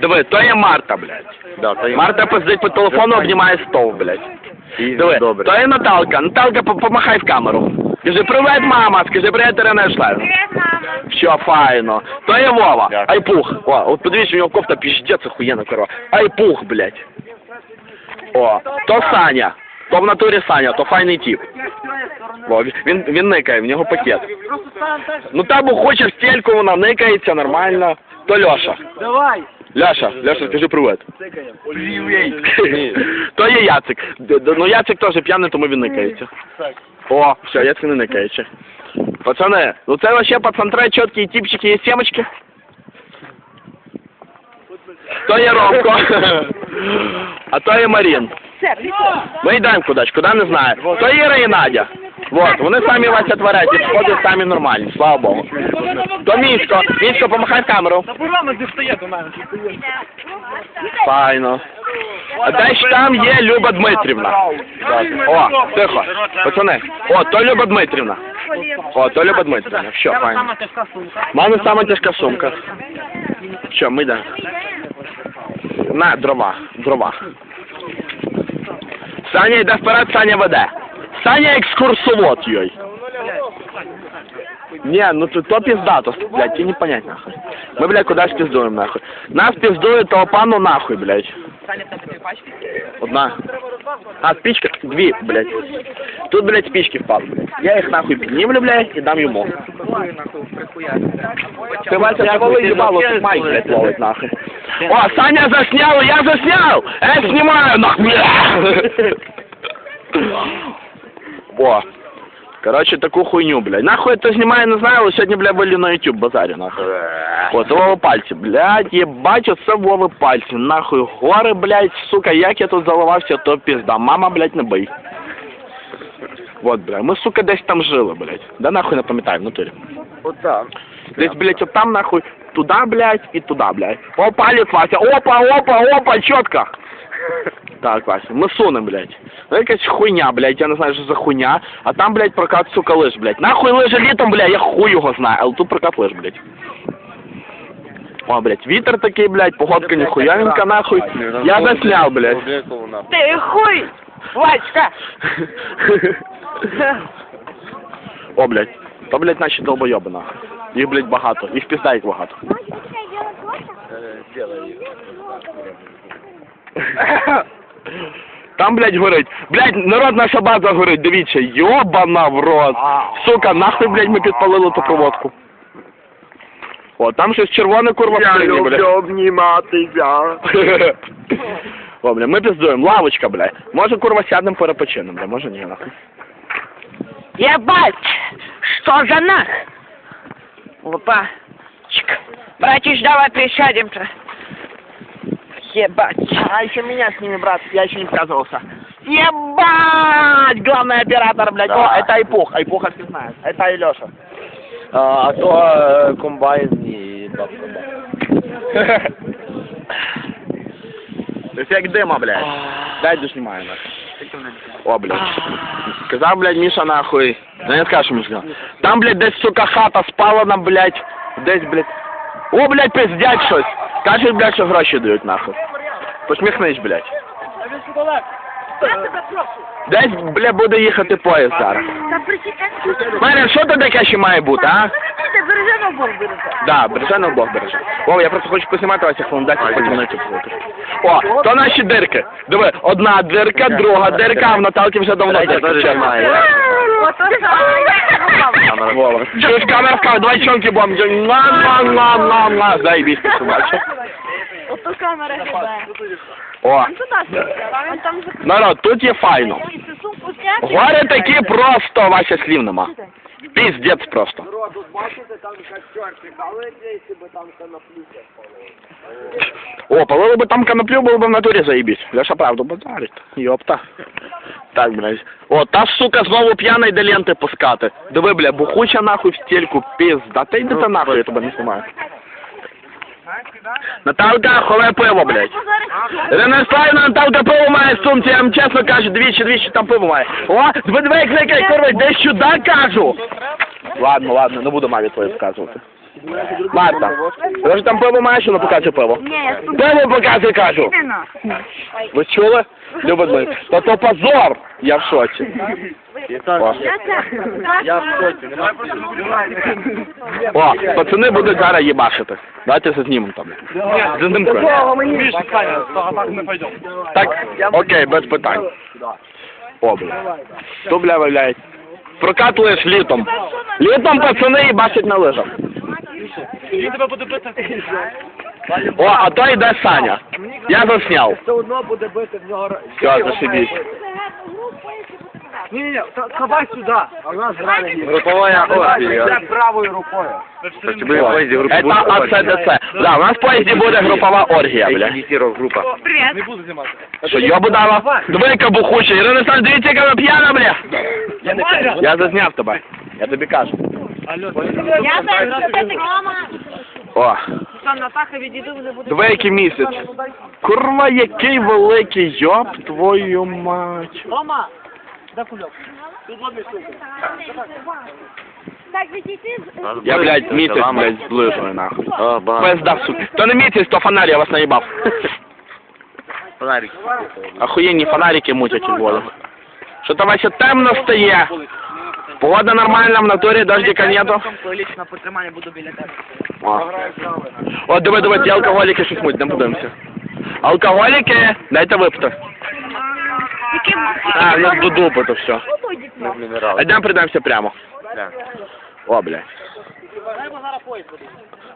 Диви, то є Марта, блядь. Да, то є- Марта пиздить по телефону, обнімає стол, блядь. І Диви, добре. то є Наталка. Наталка, по- помахай в камеру. Скажи, привет, мама, скажи, привет, Ірина Шлев. Привет, мама. Все, файно. То є Вова. Дякую. Айпух. О, от подивись, у нього кофта піздець охуєнна корова. Айпух, блядь. О, то Саня. То в натурі Саня, то файний тип. О, він, він никає, в нього пакет. Ну та бо хоче в стельку, вона никається, нормально. То Льоша. Давай! Ляша, Ляша, скажи привет. То є Яцик. Д- д- Ну Яцик теж п'яний, тому він никається. О, все, Яцик не никається. Пацани, ну це вообще пацантре, чіткі типчики і сімочки. То є Ромко. А то є Марін. Ми йдемо кудись, куди не знаю. То Іра і Надя. Вот, вони самі Вася творять, і сходять самі нормальні, слава Богу. То Мішко, Мішко, помахай в камеру. Файно. А десь там є Люба Дмитрівна. О, тихо. Пацани. О, то Люба Дмитрівна. О, то Люба Дмитрівна. Все, файно. Мене сама тяжка сумка. Що, ми йдемо. На, дрова, дрова. Саня йде вперед, Саня веде. Саня екскурсовод йой. Не, ну то, то пиздато, блядь, тебе не понять нахуй. Мы, блядь, куда пиздуем нахуй. Нас пиздует того пану нахуй, блядь. Одна. А, спичка? Дві, блядь. Тут, блядь, спички впали, блядь. Я їх нахуй піднімлю, блядь, і дам йому. Ты, Вася, стволы ебало, тут майк, блядь, ловить нахуй. О, Саня заснял, я заснял! Я снимаю, нахуй, бля! О, короче, таку хуйню, блядь. Нахуй это знімаю, не знаю, але сьогодні, блядь, вилі на YouTube базарю, нахуй. От, Вова пальці, блядь, єбать, оце Вови пальці, нахуй, гори, блядь, сука, як я тут заливався, то пізда. Мама, блядь, не бий. Вот, блядь, ми, сука, десь там жили, блядь. Да нахуй не пам'ятаю, в натурі. Отам. Десь, блядь, от там, нахуй, туда, блядь, і туди, блядь. О, палець, Вася, опа, опа, опа, чітко. Так, Вася, ми сунем, блядь. Ну, якась хуйня, блядь, я не знаю, що за хуйня. А там, блядь, прокат, сука, лиш, блядь. Нахуй лиже літом, блядь, я хуй його знаю, але тут прокат лиш, блядь. О, блядь, вітер такий, блядь, погодка ніхуявенька, нахуй. Я засняв, блядь. Ты хуй! Васька! О, блядь, то, блядь, наші долбойоби, нахуй. Їх, блядь, багато, їх пізда їх багато. Там, блядь, горить. Блядь, народна наша база горить, дивіться, йобана в рот. Сука, нахуй, блядь, ми підпалили ту проводку. О, там щось червоне курва в скрині, блядь. обніматися. О, бля, ми піздуємо, лавочка, бля. Може, курва, сядемо перепочинемо, бля, може ні, нахуй. Ебать! Что за нах? Опа! Чик. Братиш, давай присядем-то. Ебать! А еще меня с ними, брат, я еще не показывался. Ебать! Главный оператор, блядь. Да. О, это Айпух, Айпуха ты знаешь. Это Алеша. А, а то е, комбайн і бабка. Эффект дыма, блядь. Дай доснимаю, нахуй. О, блядь. Сказав, блядь, Міша, нахуй. Ну, не скажу, Міша. сказав. Там, блядь, десь, сука, хата спалена, блядь. Десь, блядь. О, блядь, пиздять щось. Кажуть, блядь, що гроші дають, нахуй. Посміхнись, блядь. Десь, блядь, буде їхати поїзд зараз. Та присядь. Марин, що тут таке ще має бути, а? Бережено Бог береже. Да, береже на Бог береже. О, я просто хочу поснімати вас, як вам дати потім на злити. О, то наші дирки. Диви, одна дирка, друга дирка, а в Наталки вже давно дирка. Вова. Чуєш, камера вкав, давай чонки будемо. Ла, ла, ла, ла, ла. Заєбісь, ти? Ото камера грибе. О, Туди. А там закрито. народ, тут є файно. Сумку зняти. Гори такі просто, Вася, слів нема. Піздець просто. О, полили би там коноплю, було б в натурі заїбісь. Леша правду базарить. Йопта. Так, блядь. О, та сука знову п'яна йде ленти пускати. Диви, бля, бухуча нахуй в стільку, пізда. Та йди ти нахуй, я тебе не знімаю. Наталка, холе пиво, блядь. Ренеславна Наталка пиво має в сумці, я вам чесно кажу, двічі, двічі там пиво має. О, диви, диви, як кликай, курва, йди сюди, кажу. Ладно, ладно, не буду мамі твою сказувати. Марта, ти ж там пиво маєш, ну покажи пиво. Ні, я. Пиво покажи, кажу. Ви чули? Любить мої. Та то позор! Я в шоці. О. Я в шоці, О, пацани будуть зараз їбашити. Давайте це знімемо там. Саня, так окей, без питань. О, бля. То, бля, виявляється. Прокатуєш літом. Літом пацани їбашать на лижах. Він тебе буде бити. О, а то йде Саня. Я засняв. Все одно буде бити в нього... Все, зашибісь. Ні, ні, ні, хавай сюди, а у нас грали. Групова Це правою рукою. Это АЦДЦ. Да, у нас в поїзді буде групова оргія, бля. група. Не буду знімати. Що, йобу дала? Диви, бухуча. Ірина Сан, дивіться, яка п'яна, бля. Я не п'яна. Я зазняв тебе. Я тобі кажу. Алло, Я зараз це мама. О, Там Натаха відійду, вже буде. диви, місяць. Курва, який великий, йоб твою мать. Рома, де кульок? Так, відійти. Я, блядь, місяць, блядь, зближую, нахуй. Пизда, сука. То не місяць, то фонарь, я вас наїбав. Фонарик. Охуєнні фонарики мутять у воду. Що там Вася темно стає? Погода нормальна, в натурі дождика нету. Лично потримання буду біля тебе. О, О диви, диви, ті алкоголіки щось муть, не подивимося. Алкоголіки, дайте випити. А, ну до дупи то все. А йдемо прийдемося прямо. О, блядь.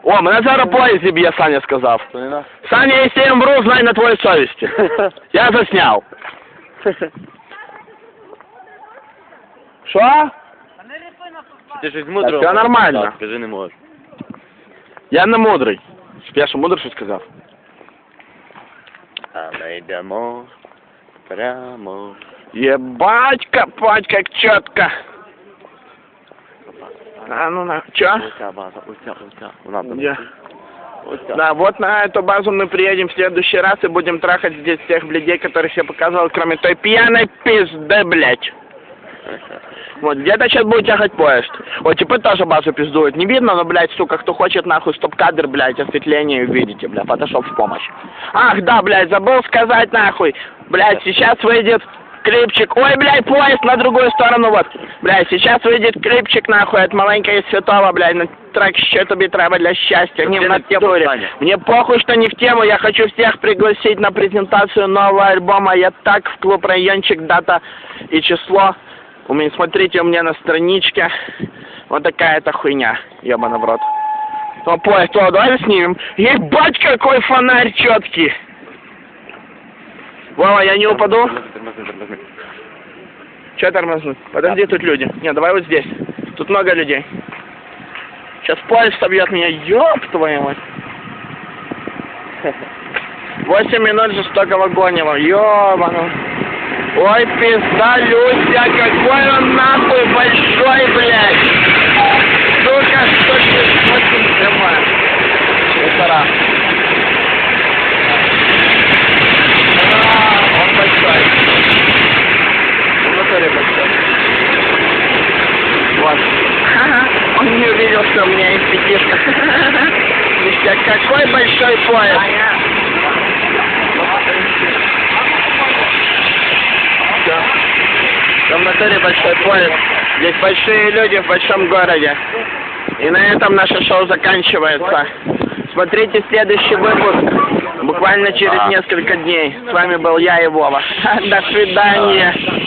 О, мене зараз поїзд зіб'є, Саня сказав. Саня, якщо я вру, знай на твоїй совісті. Я засняв. Що? Ти щось Так, все нормально. Скажи, не можеш. Я не мудрий. Щоб я що мудрий щось сказав. Але йдемо прямо. Ебать, копать как четко. А ну на, чё? Оця база, оця, оця. Вона там. Где? Оця. Да, вот на эту базу мы приедем в следующий раз и будем трахать здесь всех блядей, которых я показывал, кроме той пьяной пизды, блядь. Вот, где-то сейчас будет тягать поезд. Вот, типа тоже базу пиздуют. Не видно, но, блядь, сука, кто хочет, нахуй, стоп-кадр, блядь, осветление увидите, бля, фотошоп в помощь. Ах, да, блядь, забыл сказать, нахуй. Блядь, сейчас выйдет клипчик. Ой, блядь, поезд на другую сторону, вот. Блядь, сейчас выйдет клипчик, нахуй, от маленького и святого, блядь, на трек «Що тобі треба для счастья». Не, в натуре. Мне похуй, что не в тему, я хочу всех пригласить на презентацию нового альбома. Я так в клуб райончик, дата и число. У меня, смотрите, у меня на страничке вот такая-то хуйня, ебаный в рот. О, поезд, о, давай снимем. Ебать, какой фонарь четкий. Вова, я не упаду? Че тормознуть? Подожди, тут люди. Не, давай вот здесь. Тут много людей. Сейчас поезд собьет меня. Ёб твою мать. Восемь минут жестокого гонева. Ёбану. Ой, пизда, Люся, какой он нахуй большой, блядь. Сука, 138 км. Полтора. Он большой. В. Вот. Он не увидел, что у меня есть пятишка. Ништяк, какой большой поезд. Натуре большой поезд. Здесь большие люди в большом городе. И на этом наше шоу заканчивается. Смотрите следующий выпуск. Буквально через несколько дней. С вами был я и Вова. До свидания.